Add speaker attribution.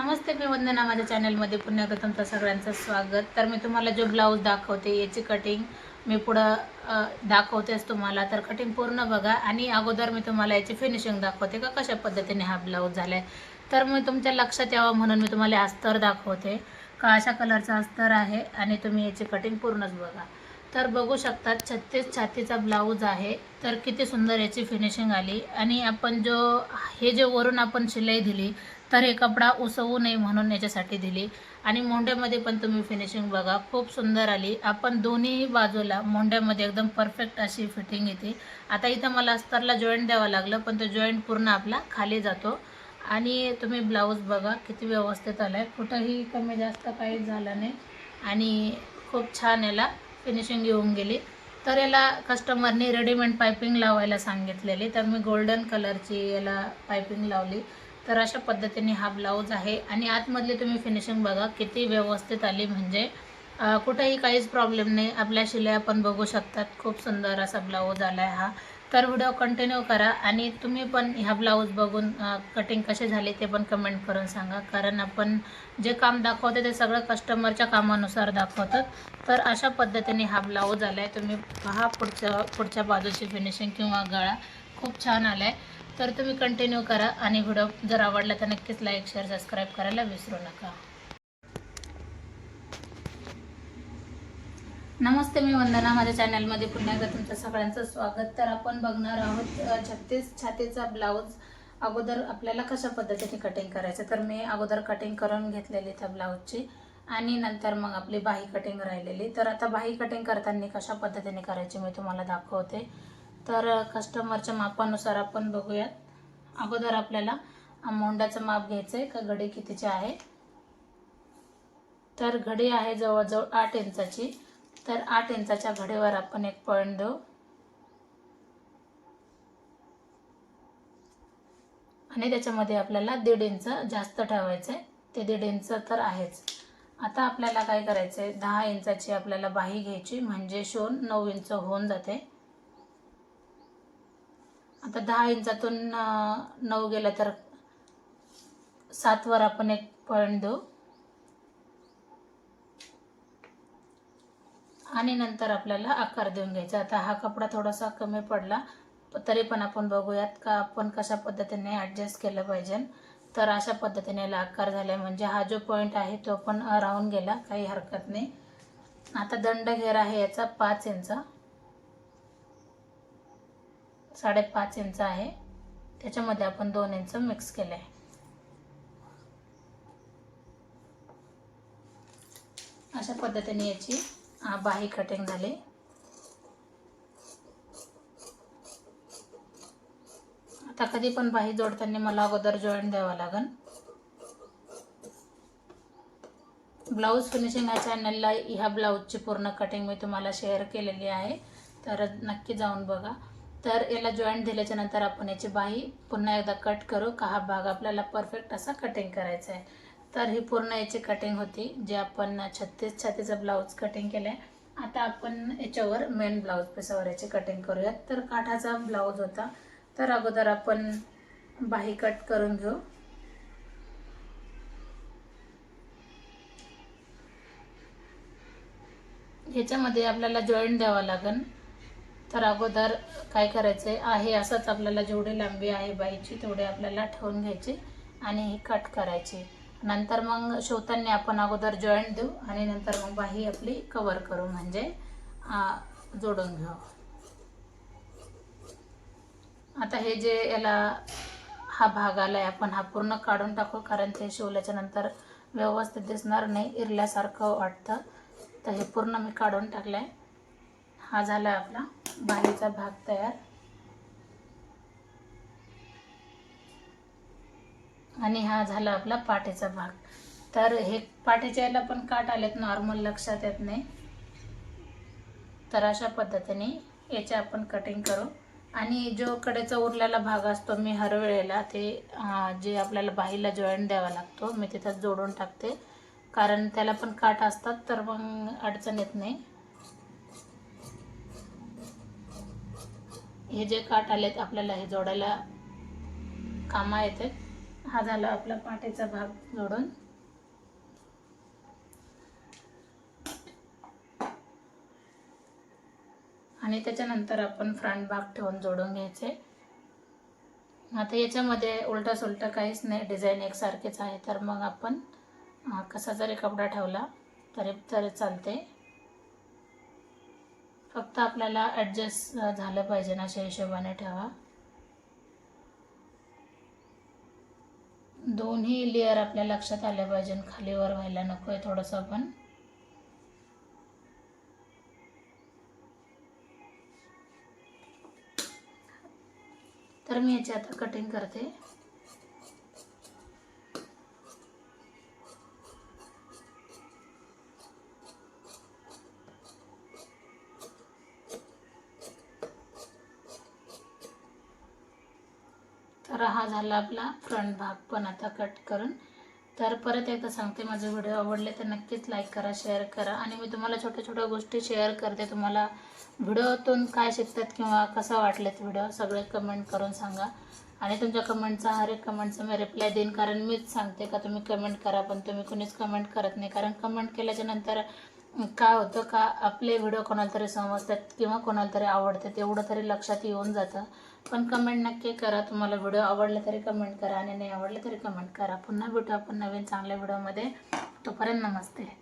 Speaker 1: नमस्ते मी वंदना माझ्या चॅनलमध्ये पुन्हा एकदा तुमचं सगळ्यांचं स्वागत. तर मी तुम्हाला जो ब्लाऊज दाखवते याची कटिंग मी पुढं दाखवतेच तुम्हाला. तर कटिंग पूर्ण बघा आणि अगोदर मी तुम्हाला याची फिनिशिंग दाखवते का कशा पद्धतीने हा ब्लाऊज झाला आहे तर मी तुमच्या लक्षात यावं म्हणून मी तुम्हाला अस्तर दाखवते. का अशा कलरचा अस्तर आहे आणि तुम्ही याची कटिंग पूर्णच बघा. तर बघू शकतात छत्तीस छातीचा ब्लाऊज आहे. तर किती सुंदर याची फिनिशिंग आली. आणि आपण जो हे जे वरून आपण शिलाई दिली तर हे कपडा उसवू नये म्हणून याच्यासाठी दिली. आणि मोंड्यामध्ये पण तुम्ही फिनिशिंग बघा खूप सुंदर आली. आपण दोन्ही बाजूला मोंड्यामध्ये एकदम परफेक्ट अशी फिटिंग येते. आता इथं मला अस्तरला जॉईंट द्यावं लागलं पण तो जॉईंट पूर्ण आपला खाली जातो. आणि तुम्ही ब्लाऊज बघा किती व्यवस्थित आला आहे कुठंही कमी जास्त काही झालं नाही. आणि खूप छान याला फिनिशिंग येऊन गेली. तर याला कस्टमरने रेडीमेड पायपिंग लावायला सांगितलेली. तर मी गोल्डन कलरची याला पायपिंग लावली. तर अशा पद्धतीने हा ब्लाऊज आहे. आणि आतमधली तुम्ही फिनिशिंग बघा किती व्यवस्थित आली. म्हणजे कुठेही काहीच प्रॉब्लेम नाही. आपल्या शिलाया पण बघू शकतात. खूप सुंदर असा ब्लाऊज आला आहे हा. तर व्हिडिओ कंटिन्यू करा. आणि तुम्ही पण ह्या ब्लाऊज बघून कटिंग कसे झाले ते पण कमेंट करून सांगा. कारण आपण जे काम दाखवते ते सगळं कस्टमरच्या कामानुसार दाखवतात. तर अशा पद्धतीने हा ब्लाऊज आला आहे तुम्ही पहा पुढच्या पुढच्या बाजूची फिनिशिंग किंवा गळा खूप छान आला आहे तर तुम्ही कंटिन्यू करा आणि व्हिडिओ जर आवडला तर नक्कीच लाईक शेअर सबस्क्राईब करायला विसरू नका. नमस्ते मी वंदना. माझ्या चॅनलमध्ये पुन्हा एकदा तुमचं सगळ्यांचं स्वागत. तर आपण बघणार आहोत छत्तीस छातीचा ब्लाऊज अगोदर आपल्याला कशा पद्धतीने कटिंग करायचं? तर मी अगोदर कटिंग करून घेतलेली त्या ब्लाऊजची. आणि नंतर मग आपली बाही कटिंग राहिलेली. तर आता बाही कटिंग करताना कशा पद्धतीने करायची मी तुम्हाला दाखवते. तर कस्टमरच्या मापानुसार आपण बघूयात. अगोदर आपल्याला मोंडाचं माप घ्यायचं आहे का घडी कितीची आहे? तर घडी आहे जवळजवळ आठ इंचाची. तर आठ इंचाच्या घडीवर आपण एक पॉईंट देऊ. आणि त्याच्यामध्ये आपल्याला दीड इंच जास्त ठेवायचं आहे ते दीड इंच तर आहेच. आता आपल्याला काय करायचं आहे दहा इंचाची आपल्याला बाही घ्यायची. म्हणजे शिवून नऊ इंच होऊन जाते. आता दहा इंचातून नऊ गेलं तर सातवर आपण एक पॉईंट देऊ. आणि नंतर आपल्याला आकार देऊन घ्यायचा. आता हा कपडा थोडासा कमी पडला तरी पण आपण बघूयात का आपण कशा पद्धतीने ॲडजस्ट केलं पाहिजे. तर अशा पद्धतीने याला आकार झाला म्हणजे हा जो पॉईंट आहे तो पण राहून गेला काही हरकत नाही. आता दंड घेर आहे याचा पाच इंच. साडेपाच इंच आहे. त्याच्यामध्ये आपण दोन इंच मिक्स केले आहे अशा पद्धतीने याची बाही कटिंग झाली. आता कधी पण बाही जोडताना मला अगोदर जॉईंट द्यावा लागन. ब्लाऊज फिनिशिंग या चॅनलला ह्या ब्लाऊजची पूर्ण कटिंग मी तुम्हाला शेअर केलेली आहे. तर नक्की जाऊन बघा. तर याला जॉईंट दिल्याच्या नंतर आपण याची बाही पुन्हा एकदा कट करू का हा भाग आपल्याला परफेक्ट असा कटिंग करायचा आहे. तर ही पूर्ण याची कटिंग होती जे आपण छत्तीस छातीचा ब्लाऊज कटिंग केलं आहे आता आपण याच्यावर मेन ब्लाऊज पिसावर याची कटिंग करूयात. तर काठाचा ब्लाऊज होता. तर अगोदर आपण बाही कट करून घेऊ. ह्याच्यामध्ये आपल्याला जॉईंट द्यावा लागेल तर अगोदर काय करायचं आहे असंच आपल्याला जेवढी लांबी आहे बाईची तेवढे आपल्याला ठेवून घ्यायची आणि ही कट करायची. नंतर मग शिवताना आपण अगोदर जॉईंट देऊ आणि नंतर मग बाही आपली कवर करू. म्हणजे जोडून घेऊ. आता हे जे याला हा भाग आलाय आपण हा पूर्ण काढून टाकू कारण ते शिवल्याच्या नंतर व्यवस्थित दिसणार नाही इरल्यासारखं वाटतं. तर हे पूर्ण मी काढून टाकलाय. हा झाला आपला बाहेरचा भाग तयार. आणि हा झाला आपला पाठीचा भाग. तर हे पाठीच्या याला पण काट आलेत नॉर्मल लक्षात येत नाही. तर अशा पद्धतीने याचे आपण कटिंग करू. आणि जो कडेचा उरलेला भाग असतो मी हर वेळेला ते जे आपल्याला बाहीला जॉईंट द्यावा लागतो मी तिथं जोडून टाकते. कारण त्याला पण काट असतात तर मग अडचण येत नाही. हे जे काट आलेत आपल्याला हे जोडायला कामा येते. हा झाला आपला पाठीचा भाग जोडून. आणि त्याच्यानंतर आपण फ्रंट भाग ठेवून जोडून घ्यायचे. आता याच्यामध्ये उलटा सुलटा काहीच नाही डिझाईन एकसारखेच आहे. तर मग आपण कसा जरी कपडा ठेवला तरी तरी चालते. फक्त आपल्याला ॲडजस्ट झालं पाहिजे ना अशा हिशोबाने ठेवा. दोन्ही लेअर आपल्या लक्षात आले पाहिजे. खालीवर व्हायला नको आहे थोडंसं पण. तर मी याची आता कटिंग करते. तर हा झाला आपला फ्रंट भाग पण आता कट करून. तर परत एकदा सांगते माझे व्हिडिओ आवडले तर नक्कीच लाईक करा शेअर करा. आणि मी तुम्हाला छोट्या छोट्या गोष्टी शेअर करते. तुम्हाला व्हिडिओतून काय शिकतात किंवा कसा वाटलेत व्हिडिओ सगळे कमेंट करून सांगा. आणि तुमच्या कमेंटचा हर एक कमेंटचा मी रिप्लाय देईन. कारण मीच सांगते का तुम्ही कमेंट करा पण तुम्ही कोणीच कमेंट करत नाही. कारण कमेंट केल्याच्यानंतर काय होतं का आपले व्हिडिओ कोणाला तरी समजतात किंवा कोणाला तरी आवडतात एवढं तरी लक्षात येऊन जातं. पण कमेंट नक्की करा. तुम्हाला व्हिडिओ आवडला तरी कमेंट करा आणि नाही आवडलं तरी कमेंट करा. पुन्हा भेटू आपण नवीन चांगल्या व्हिडिओमध्ये तोपर्यंत नमस्ते.